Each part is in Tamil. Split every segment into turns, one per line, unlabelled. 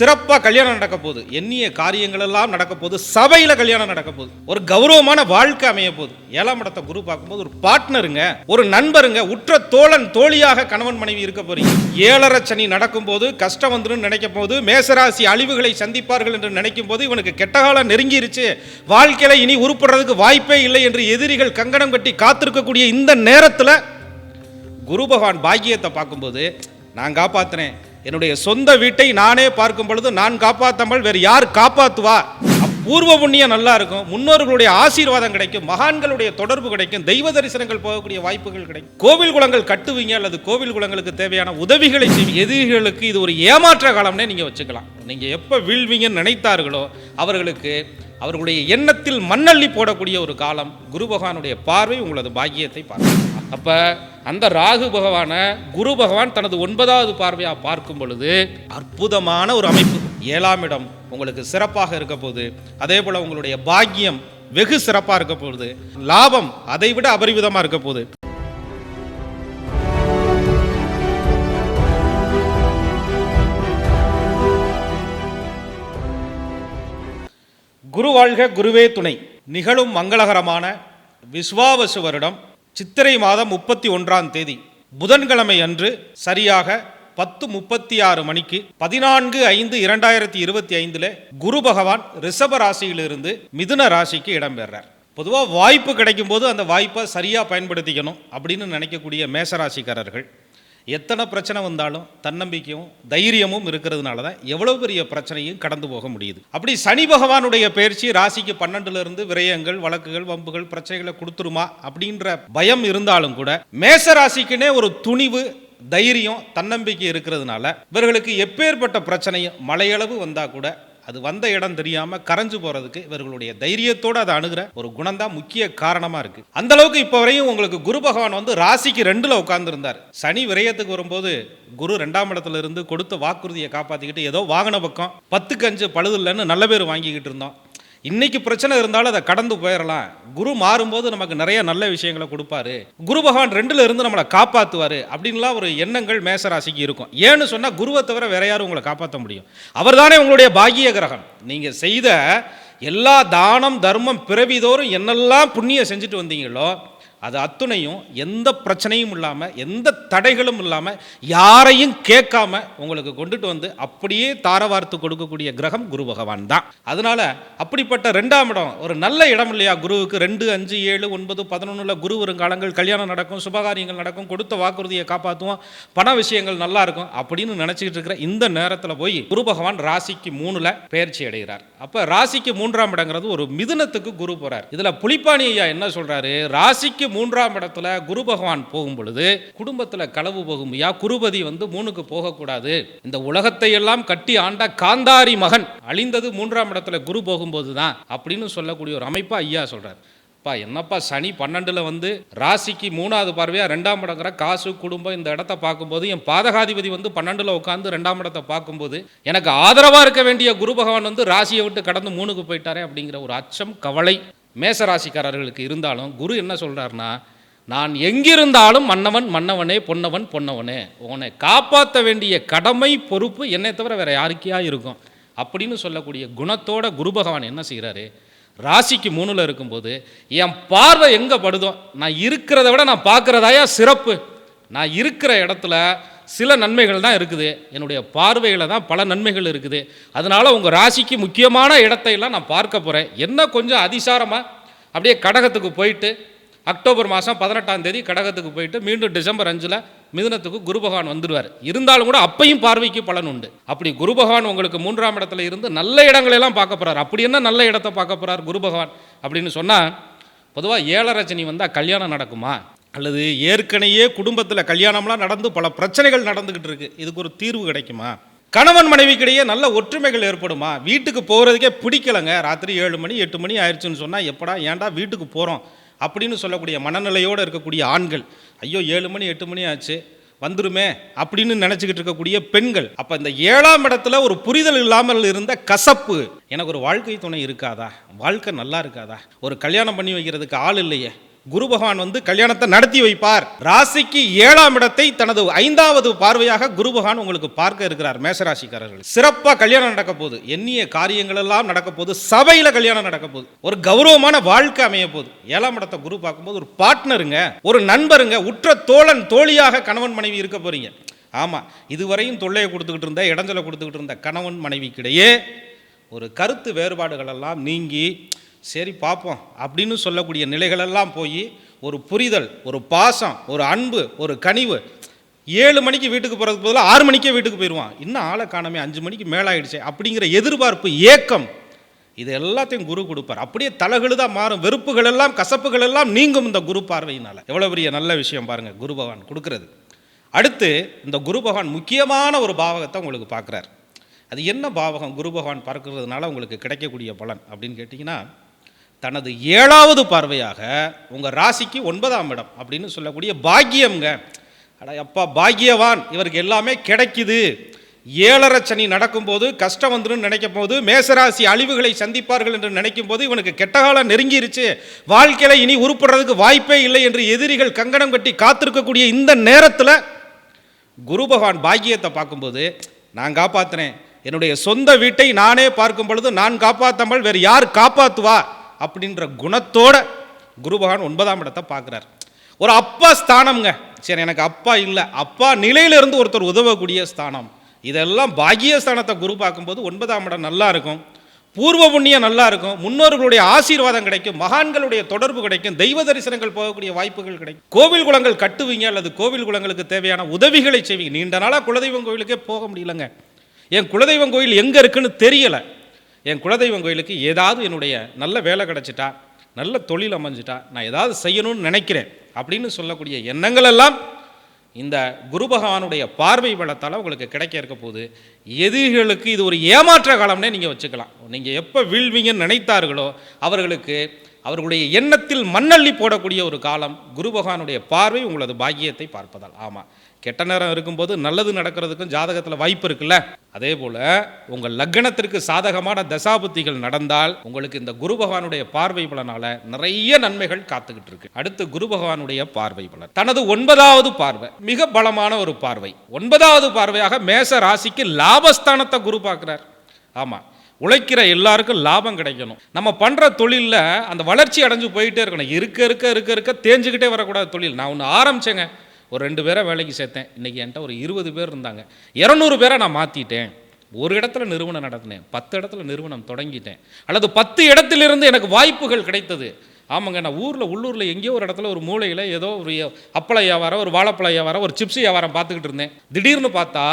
சிறப்பாக கல்யாணம் நடக்க போகுது. எண்ணிய காரியங்கள் எல்லாம் நடக்க போகுது. சபையில கல்யாணம் நடக்க போகுது. ஒரு கௌரவமான வாழ்க்கை அமைய போகுது. ஏழாம் இடத்தை குரு பார்க்கும்போது ஒரு பார்ட்னருங்க ஒரு நண்பருங்க உற்ற தோழன் தோழியாக கணவன் மனைவி இருக்க போறீங்க. ஏழரை சனி நடக்கும்போது கஷ்டம் வந்துடும் நினைக்கும் போது மேசராசி அழிவுகளை சந்திப்பார்கள் என்று நினைக்கும் போது இவனுக்கு கெட்ட காலம் நெருங்கிருச்சு. வாழ்க்கையில இனி உருப்படுறதுக்கு வாய்ப்பே இல்லை என்று எதிரிகள் கங்கணம் கட்டி காத்திருக்கக்கூடிய இந்த நேரத்தில் குரு பகவான் பாக்கியத்தை பார்க்கும்போது நான் காப்பாத்தினேன் என்னுடைய சொந்த வீட்டை நானே பார்க்கும் பொழுது நான் காப்பாற்றாமல் வேறு யார் காப்பாற்றுவா பூர்வ புண்ணியம் நல்லா இருக்கும். முன்னோர்களுடைய ஆசீர்வாதம் கிடைக்கும். மகான்களுடைய தொடர்பு கிடைக்கும். தெய்வ தரிசனங்கள் போகக்கூடிய வாய்ப்புகள் கிடைக்கும். கோவில் குளங்கள் கட்டுவீங்க அல்லது கோவில் குளங்களுக்கு தேவையான உதவிகளை செய்வீங்க. எதிரிகளுக்கு இது ஒரு ஏமாற்ற காலம்னே நீங்கள் வச்சுக்கலாம். நீங்கள் எப்போ வீழ்வீங்கன்னு நினைத்தார்களோ அவர்களுக்கு அவர்களுடைய எண்ணத்தில் மண்ணள்ளி போடக்கூடிய ஒரு காலம் குரு பகவானுடைய பார்வை உங்களது பாக்கியத்தை பார்க்கும். அப்போ அந்த ராகு பகவானை குரு பகவான் தனது ஒன்பதாவது பார்வையாக பார்க்கும் பொழுது அற்புதமான ஒரு அமைப்பு. ஏழாம் இடம் உங்களுக்கு சிறப்பாக இருக்க போகுது. அதே போல் உங்களுடைய பாக்கியம் வெகு சிறப்பாக இருக்க போகுது. லாபம் அதை விட அபரிவிதமாக இருக்க போகுது. குரு வாழ்க குருவே துணை. நிகழும் மங்களகரமான விஸ்வாவசு வருடம் சித்திரை மாதம் முப்பத்தி ஒன்றாம் தேதி புதன்கிழமை அன்று சரியாக பத்து முப்பத்தி ஆறு மணிக்கு பதினான்கு ஐந்து இரண்டாயிரத்தி இருபத்தி ஐந்தில் குரு பகவான் ரிஷப ராசியிலிருந்து மிதுன ராசிக்கு இடம்பெறார். பொதுவாக வாய்ப்பு கிடைக்கும் போது அந்த வாய்ப்பை சரியாக பயன்படுத்திக்கணும் அப்படின்னு நினைக்கக்கூடிய மேசராசிக்காரர்கள். எத்தனை பிரச்சனை வந்தாலும் தன்னம்பிக்கையும் தைரியமும் இருக்கிறதுனால தான் எவ்வளோ பெரிய பிரச்சனையும் கடந்து போக முடியுது. அப்படி சனி பகவானுடைய பயிற்சி ராசிக்கு பன்னெண்டுலேருந்து விரயங்கள் வழக்குகள் வம்புகள் பிரச்சனைகளை கொடுத்துருமா அப்படின்ற பயம் இருந்தாலும் கூட மேச ராசிக்குனே ஒரு துணிவு தைரியம் தன்னம்பிக்கை இருக்கிறதுனால இவர்களுக்கு எப்பேற்பட்ட பிரச்சனையும் மலையளவு வந்தால் கூட அது வந்த இடம் தெரியாம கரைஞ்சு போறதுக்கு இவர்களுடைய தைரியத்தோடு அதை அணுகிற ஒரு குணம்தான் முக்கிய காரணமா இருக்கு. அந்த அளவுக்கு இப்போ வரையும் உங்களுக்கு குரு பகவான் வந்து ராசிக்கு ரெண்டுல உட்கார்ந்துருந்தார். சனி விரயத்துக்கு வரும்போது குரு ரெண்டாம் இடத்துல இருந்து கொடுத்த வாக்குறுதியை காப்பாத்திக்கிட்டு ஏதோ வாங்கின பக்கம் பத்துக்கு அஞ்சு பழுது இல்லைன்னு நல்ல பேர் வாங்கிக்கிட்டு இருந்தோம். இன்னைக்கு பிரச்சனை இருந்தாலும் அதை கடந்து போயிடலாம். குரு மாறும்போது நமக்கு நிறைய நல்ல விஷயங்களை கொடுப்பாரு. குரு பகவான் ரெண்டுல இருந்து நம்மளை காப்பாற்றுவார் அப்படின்லாம் ஒரு எண்ணங்கள் மேசராசிக்கு இருக்கும். ஏன்னு சொன்னால் குருவை தவிர வேற யாரும் உங்களை காப்பாற்ற முடியும். அவர்தானே உங்களுடைய பாக்கிய கிரகம். நீங்கள் செய்த எல்லா தானம் தர்மம் பிறவிதோறும் என்னெல்லாம் புண்ணியம் செஞ்சுட்டு வந்தீங்களோ அது அத்துணையும் எந்த பிரச்சனையும் இல்லாமல் எந்த தடைகளும் இல்லாமல் யாரையும் கேட்காம உங்களுக்கு கொண்டுட்டு வந்து அப்படியே தாரவார்த்து கொடுக்கக்கூடிய கிரகம் குரு பகவான் தான். அதனால அப்படிப்பட்ட ரெண்டாம் இடம் ஒரு நல்ல இடம் இல்லையா குருவுக்கு? ரெண்டு அஞ்சு ஏழு ஒன்பது பதினொன்றுல குரு வருங்காலங்கள் கல்யாணம் நடக்கும் சுபகாரியங்கள் நடக்கும் கொடுத்த வாக்குறுதியை காப்பாற்றுவோம் பண விஷயங்கள் நல்லா இருக்கும் அப்படின்னு நினச்சிக்கிட்டு இருக்கிற இந்த நேரத்தில் போய் குரு பகவான் ராசிக்கு மூணுல பெயர்ச்சி அடைகிறார். அப்போ ராசிக்கு மூன்றாம் இடங்கிறது ஒரு மிதுனத்துக்கு குரு போறார். இதில் புலிப்பாணி ஐயா என்ன சொல்றாரு? ராசிக்கு மூன்றாம் இடத்துல குரு பகவான் போகும் பொழுது குடும்பத்தில் களவு போகும். ஐயா குருபதி வந்து மூணுக்கு போகக்கூடாது. இந்த உலகத்தை எல்லாம் கட்டி ஆண்ட காந்தாரி மகன். அழிந்தது மூன்றாம் இடத்துல குரு போகும்போது தான் அப்படின்னு சொல்லக்கூடிய ஒரு அமைப்பா ஐயா சொல்றார். பா என்னப்பா சனி பன்னெண்டுல வந்து ராசிக்கு மூணாவது பார்வையா ரெண்டாம் இடங்கிற காசு குடும்பம் இந்த இடத்த பார்க்கும்போது என் பாதகாதிபதி வந்து பன்னெண்டில் உட்காந்து ரெண்டாம் இடத்தை பார்க்கும்போது எனக்கு ஆதரவாக இருக்க வேண்டிய குரு பகவான் வந்து ராசியை விட்டு கடந்து மூணுக்கு போயிட்டாரே அப்படிங்கிற ஒரு அச்சம் கவலை மேச ராசிக்காரர்களுக்கு இருந்தாலும் குரு என்ன சொல்கிறாருன்னா நான் எங்கிருந்தாலும் மன்னவன் மன்னவனே பொன்னவன் பொன்னவனே. உன்னை காப்பாற்ற வேண்டிய கடமை பொறுப்பு என்னை தவிர வேறு யாருக்கையாக இருக்கும்? அப்படின்னு சொல்லக்கூடிய குணத்தோட குரு பகவான் என்ன செய்கிறாரு ராசிக்கு மூணில் இருக்கும்போது என் பார்வை எங்கே படுதோ? நான் இருக்கிறத விட நான் பார்க்குறதாயா சிறப்பு. நான் இருக்கிற இடத்துல சில நன்மைகள் தான் இருக்குது. என்னுடைய பார்வையில் தான் பல நன்மைகள் இருக்குது. அதனால் உங்கள் ராசிக்கு முக்கியமான இடத்தையெல்லாம் நான் பார்க்க போகிறேன் என்ன கொஞ்சம் அதிசாரமாக அப்படியே கடகத்துக்கு போயிட்டு அக்டோபர் மாதம் பதினெட்டாம் தேதி கடகத்துக்கு போயிட்டு மீண்டும் டிசம்பர் அஞ்சில் மிதுனத்துக்கு குரு பகவான் வந்துடுவார் இருந்தாலும் கூட அப்பையும் பார்வைக்கு பலன் உண்டு. அப்படி குரு பகவான் உங்களுக்கு மூன்றாம் இடத்துல இருந்து நல்ல இடங்களெல்லாம் பார்க்க போகிறார் அப்படி என்ன நல்ல இடத்தை பார்க்க போகிறார் குரு பகவான் அப்படின்னு சொன்னால் பொதுவாக ஏழரச்சனி வந்தால் கல்யாணம் நடக்குமா? அல்லது ஏற்கனவே குடும்பத்தில் கல்யாணம்லாம் நடந்து பல பிரச்சனைகள் நடந்துக்கிட்டு இருக்கு. இதுக்கு ஒரு தீர்வு கிடைக்குமா? கணவன் மனைவிக்கிடையே நல்ல ஒற்றுமைகள் ஏற்படுமா? வீட்டுக்கு போகிறதுக்கே பிடிக்கலங்க. ராத்திரி ஏழு மணி எட்டு மணி ஆயிடுச்சுன்னு சொன்னால் எப்படா ஏன்டா வீட்டுக்கு போகிறோம் அப்படின்னு சொல்லக்கூடிய மனநிலையோடு இருக்கக்கூடிய ஆண்கள் ஐயோ ஏழு மணி எட்டு மணி ஆச்சு வந்துருமே அப்படின்னு நினச்சிக்கிட்டு இருக்கக்கூடிய பெண்கள் அப்போ இந்த ஏழாம் இடத்துல ஒரு புரிதல் இல்லாமல் இருந்த கசப்பு எனக்கு ஒரு வாழ்க்கை துணை இருக்காதா? வாழ்க்கை நல்லா இருக்காதா? ஒரு கல்யாணம் பண்ணி வைக்கிறதுக்கு ஆள் இல்லையே. குரு பகவான் வந்து கல்யாணத்தை நடத்தி வைப்பார். ராசிக்கு ஏழாம் இடத்தை தனது ஐந்தாவது பார்வையாக குரு பகவான் உங்களுக்கு பார்க்க இருக்கிறார் மேசராசிக்காரர்கள் சிறப்பாக கல்யாணம் நடக்க போகுது. எண்ணிய காரியங்கள் எல்லாம் நடக்க போகுது. சபையில கல்யாணம் நடக்க போகுது. ஒரு கௌரவமான வாழ்க்கை அமைய போகுது. ஏழாம் இடத்தை குரு பார்க்கும்போது ஒரு பார்ட்னருங்க ஒரு நண்பருங்க உற்ற தோழன் தோழியாக கணவன் மனைவி இருக்க போறீங்க. ஆமா இதுவரையும் தொல்லையை கொடுத்துக்கிட்டு இருந்த இடைஞ்சலை கொடுத்துக்கிட்டு இருந்த கணவன் மனைவிக்கிடையே ஒரு கருத்து வேறுபாடுகள் எல்லாம் நீங்கி சரி பார்ப்போம் அப்படின்னு சொல்லக்கூடிய நிலைகளெல்லாம் போய் ஒரு புரிதல் ஒரு பாசம் ஒரு அன்பு ஒரு கனிவு. ஏழு மணிக்கு வீட்டுக்கு போகிறதுக்கு பதிலாக ஆறு மணிக்கே வீட்டுக்கு போயிடுவான் இன்னும் ஆளை காணமே அஞ்சு மணிக்கு மேலாயிடுச்சு அப்படிங்கிற எதிர்பார்ப்பு ஏக்கம். இது எல்லாத்தையும் குரு கொடுப்பார். அப்படியே தலைகழுதா மாறும். வெறுப்புகள் எல்லாம் கசப்புகள் எல்லாம் நீங்கும் இந்த குரு பார்வையினால். எவ்வளோ பெரிய நல்ல விஷயம் பாருங்கள் குரு பகவான் கொடுக்கறது. அடுத்து இந்த குரு பகவான் முக்கியமான ஒரு பாவகத்தை உங்களுக்கு பார்க்குறார். அது என்ன பாவகம்? குரு பகவான் பார்க்கறதுனால உங்களுக்கு கிடைக்கக்கூடிய பலன் அப்படின்னு கேட்டிங்கன்னா தனது ஏழாவது பார்வையாக உங்கள் ராசிக்கு ஒன்பதாம் இடம் அப்படின்னு சொல்லக்கூடிய பாக்கியம்ங்க. அட அப்பா பாக்கியவான். இவருக்கு எல்லாமே கிடைக்குது. ஏழரை சனி நடக்கும்போது கஷ்டம் வந்துடும் நினைக்கும் போது மேசராசி அழிவுகளை சந்திப்பார்கள் என்று நினைக்கும் போது இவனுக்கு கெட்ட காலம் நெருங்கிருச்சு. வாழ்க்கையில் இனி உருப்படுறதுக்கு வாய்ப்பே இல்லை என்று எதிரிகள் கங்கணம் கட்டி காத்திருக்கக்கூடிய இந்த நேரத்தில் குரு பகவான் பாக்கியத்தை பார்க்கும்போது நான் காப்பாற்றினேன் என்னுடைய சொந்த வீட்டை நானே பார்க்கும் பொழுது நான் காப்பாற்றாமல் வேறு யார் காப்பாற்றுவா அப்படின்ற குணத்தோட குரு பகவான் ஒன்பதாம் இடத்தை பார்க்குறார். ஒரு அப்பா ஸ்தானம்ங்க. சரி எனக்கு அப்பா இல்லை. அப்பா நிலையிலிருந்து ஒருத்தர் உதவக்கூடிய ஸ்தானம். இதெல்லாம் பாகியஸ்தானத்தை குரு பார்க்கும்போது ஒன்பதாம் இடம் நல்லா இருக்கும். பூர்வ புண்ணியம் நல்லா இருக்கும். முன்னோர்களுடைய ஆசீர்வாதம் கிடைக்கும். மகான்களுடைய தொடர்பு கிடைக்கும். தெய்வ தரிசனங்கள் போகக்கூடிய வாய்ப்புகள் கிடைக்கும். கோவில் குளங்கள் கட்டுவீங்க அல்லது கோவில் குளங்களுக்கு தேவையான உதவிகளை செய்வீங்க. நீண்ட நாளாக குலதெய்வம் கோவிலுக்கே போக முடியலங்க. என் குலதெய்வம் கோயில் எங்கே இருக்குன்னு தெரியலை. என் குலதெய்வம் கோயிலுக்கு ஏதாவது என்னுடைய நல்ல வேலை கிடச்சிட்டா நல்ல தொழில் அமைஞ்சிட்டா நான் ஏதாவது செய்யணும்னு நினைக்கிறேன் அப்படின்னு சொல்லக்கூடிய எண்ணங்கள் எல்லாம் இந்த குரு பகவானுடைய பார்வை பலத்தால் உங்களுக்கு கிடைக்க இருக்க போகுது. எதிரிகளுக்கு இது ஒரு ஏமாற்ற காலம்னே நீங்கள் வச்சுக்கலாம். நீங்கள் எப்போ வீழ்வீங்கன்னு நினைத்தார்களோ அவர்களுக்கு அவர்களுடைய எண்ணத்தில் மண்ணள்ளி போடக்கூடிய ஒரு காலம் குரு பகவானுடைய பார்வை உங்களது பாக்கியத்தை பார்ப்பதால். ஆமாம் கெட்ட நேரம் இருக்கும்போது நல்லது நடக்கிறதுக்கும் ஜாதகத்தில் வாய்ப்பு இருக்குல்ல? அதே போல் உங்கள் லக்னத்திற்கு சாதகமான தசாபுத்திகள் நடந்தால் உங்களுக்கு இந்த குரு பகவானுடைய பார்வை பலனால் நிறைய நன்மைகள் காத்துக்கிட்டு இருக்கு. அடுத்து குரு பகவானுடைய பார்வை பலன். தனது ஒன்பதாவது பார்வை மிக பலமான ஒரு பார்வை. ஒன்பதாவது பார்வையாக மேச ராசிக்கு லாபஸ்தானத்தை குரு பார்க்குறார். ஆமாம் உழைக்கிற எல்லாருக்கும் லாபம் கிடைக்கணும். நம்ம பண்ணுற தொழிலில் அந்த வளர்ச்சி அடைஞ்சு போயிட்டே இருக்கணும். இருக்க இருக்க இருக்க இருக்க தேஞ்சுக்கிட்டே வரக்கூடாது தொழில். நான் ஒன்று ஆரம்பிச்சேங்க. ஒரு ரெண்டு பேரை வேலைக்கு சேர்த்தேன். இன்றைக்கி என்கிட்ட ஒரு இருபது பேர் இருந்தாங்க. இரநூறு பேரை நான் மாற்றிட்டேன் ஒரு இடத்துல நிறுவனம் நடத்தினேன். பத்து இடத்துல நிறுவனம் தொடங்கிட்டேன். அல்லது பத்து இடத்திலிருந்து எனக்கு வாய்ப்புகள் கிடைத்தது. ஆமாங்க நான் ஊரில் உள்ளூரில் எங்கேயோ ஒரு இடத்துல ஒரு மூலையில் ஏதோ ஒரு அப்பள வியாபாரம் ஒரு வாழைப்பழ வியாபாரம் ஒரு சிப்ஸ் வியாபாரம் பார்த்துக்கிட்டு இருந்தேன். திடீர்னு பார்த்தா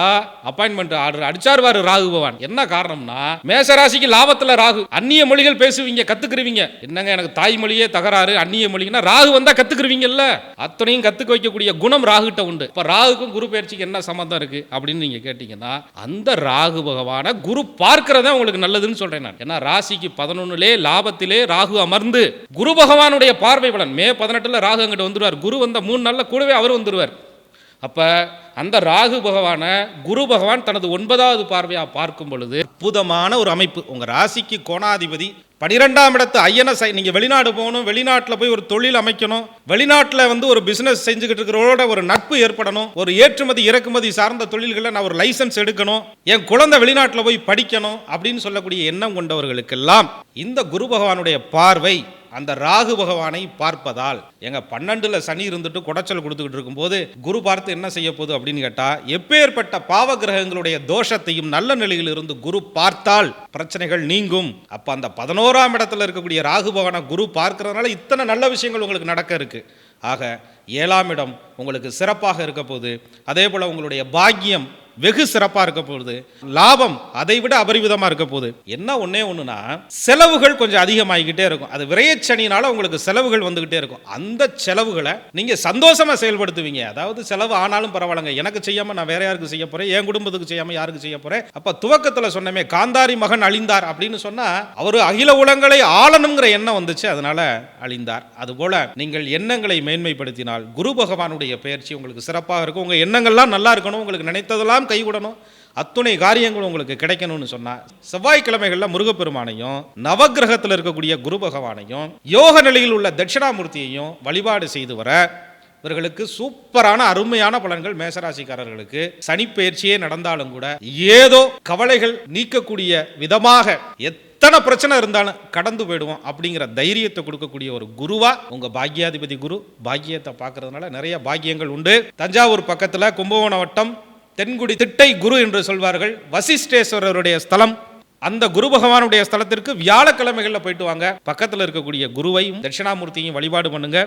அப்பாயின்மெண்ட் ஆர்டர் அடிச்சாருவாரு ராகு பகவான். என்ன காரணம்னா மேசராசிக்கு லாபத்தில் ராகு. அந்நிய மொழிகள் பேசுவீங்க கற்றுக்குருவீங்க என்னங்க எனக்கு தாய்மொழியே தகராறு அந்நிய மொழின்னா ராகு வந்தால் கற்றுக்குருவீங்கல்ல அத்தனையும் கற்றுக்க வைக்கக்கூடிய குணம் ராகுகிட்ட உண்டு. இப்போ ராகுக்கும் குரு பயிற்சிக்கு என்ன சம்மந்தம் இருக்குது அப்படின்னு நீங்கள் கேட்டிங்கன்னா அந்த ராகு பகவான குரு பார்க்கறதே உங்களுக்கு நல்லதுன்னு சொல்கிறேன் நான். ஏன்னா ராசிக்கு பதினொன்னுலே லாபத்திலே ராகு அமர்ந்து குரு பகவானுடைய பார்வை பலன் மே பதினெட்டில் ராகு அங்கிட்ட வந்துருவார். குரு வந்த மூணு நாளில் கூடவே அவர் வந்துடுவார் அப்போ அந்த ராகு பகவானை குரு பகவான் தனது ஒன்பதாவது பார்வையாக பார்க்கும் பொழுது அற்புதமான ஒரு அமைப்பு. உங்கள் ராசிக்கு கோணாதிபதி பனிரெண்டாம் இடத்து ஐயனை சை நீங்கள் வெளிநாடு போகணும் வெளிநாட்டில் போய் ஒரு தொழில் அமைக்கணும் வெளிநாட்டில் வந்து ஒரு பிஸ்னஸ் செஞ்சுக்கிட்டு இருக்கிறவரோட ஒரு நட்பு ஏற்படணும் ஒரு ஏற்றுமதி இறக்குமதி சார்ந்த தொழில்களை நான் ஒரு லைசன்ஸ் எடுக்கணும் என் குழந்தை வெளிநாட்டில் போய் படிக்கணும் அப்படின்னு சொல்லக்கூடிய எண்ணம் கொண்டவர்களுக்கெல்லாம் இந்த குரு பகவானுடைய பார்வை அந்த ராகு பகவானை பார்ப்பதால் எங்க பன்னெண்டுல சனி இருந்துட்டு குடைச்சல் கொடுத்துக்கிட்டு இருக்கும்போது குரு பார்த்து என்ன செய்ய போகுது அப்படின்னு கேட்டா எப்பேற்பட்ட பாவ கிரகங்களுடைய தோஷத்தையும் நல்ல நிலையில் இருந்து குரு பார்த்தால் பிரச்சனைகள் நீங்கும். அப்ப அந்த பதினோராம் இடத்துல இருக்கக்கூடிய ராகு பகவானை குரு பார்க்கறதுனால இத்தனை நல்ல விஷயங்கள் உங்களுக்கு நடக்க இருக்கு. ஆக ஏழாம் இடம் உங்களுக்கு சிறப்பாக இருக்க போகுது. அதே போல் உங்களுடைய பாக்கியம் வெகு சிறப்பாக இருக்க போகுது. லாபம் அதை விட அபரிவிதமாக இருக்க போகுது. என்ன ஒன்றே ஒன்றுனா செலவுகள் கொஞ்சம் அதிகமாகிக்கிட்டே இருக்கும். அது விரையச்சனினால உங்களுக்கு செலவுகள் வந்துகிட்டே இருக்கும். அந்த செலவுகளை நீங்க சந்தோஷமா செயல்படுத்துவீங்க. அதாவது செலவு ஆனாலும் பரவாயில்லைங்க. எனக்கு செய்யாம நான் வேற யாருக்கு செய்ய போறேன்? என் குடும்பத்துக்கு செய்யாம யாருக்கு செய்ய போறேன்? அப்ப துவக்கத்துல சொன்னமே காந்தாரி மகன் அழிந்தார் அப்படின்னு சொன்னா அவர் அகில உலங்களை ஆளணுங்கிற எண்ணம் வந்துச்சு. அதனால அழிந்தார். அதுபோல நீங்கள் எண்ணங்களை மேன்மைப்படுத்தினால் குரு பகவானுடைய பயிற்சி உங்களுக்கு சிறப்பாக இருக்கும். உங்க எண்ணங்கள்லாம் நல்லா இருக்கணும். உங்களுக்கு நினைத்ததெல்லாம் எல்லாம் கைகூடணும் அத்துணை காரியங்களும் உங்களுக்கு கிடைக்கணும்னு சொன்னா செவ்வாய்க்கிழமைகளில் முருகப்பெருமானையும் நவக்கிரகத்தில் இருக்கக்கூடிய குரு பகவானையும் யோக நிலையில் உள்ள தட்சிணாமூர்த்தியையும் வழிபாடு செய்து வர இவர்களுக்கு சூப்பரான அருமையான பலன்கள் மேசராசிக்காரர்களுக்கு. சனிப்பெயர்ச்சியே நடந்தாலும் கூட ஏதோ கவலைகள் நீக்கக்கூடிய விதமாக எத்தனை பிரச்சனை இருந்தாலும் கடந்து போயிடுவோம் அப்படிங்கிற தைரியத்தை கொடுக்கக்கூடிய ஒரு குருவா உங்க பாக்யாதிபதி குரு. பாக்கியத்தை பார்க்கறதுனால நிறைய பாக்கியங்கள் உண்டு. தஞ்சாவூர் பக்கத்துல கும்பகோணம் வட்டம் தென்குடி திட்டை குரு என்று சொல்வார்கள். வசிஷ்டேஸ்வரருடைய ஸ்தலம். அந்த குரு பகவானுடைய ஸ்தலத்திற்கு வியாழக்கிழமைகளில் போயிட்டு வாங்க. பக்கத்தில் இருக்கக்கூடிய குருவையும் தட்சிணாமூர்த்தியும் வழிபாடு பண்ணுங்க.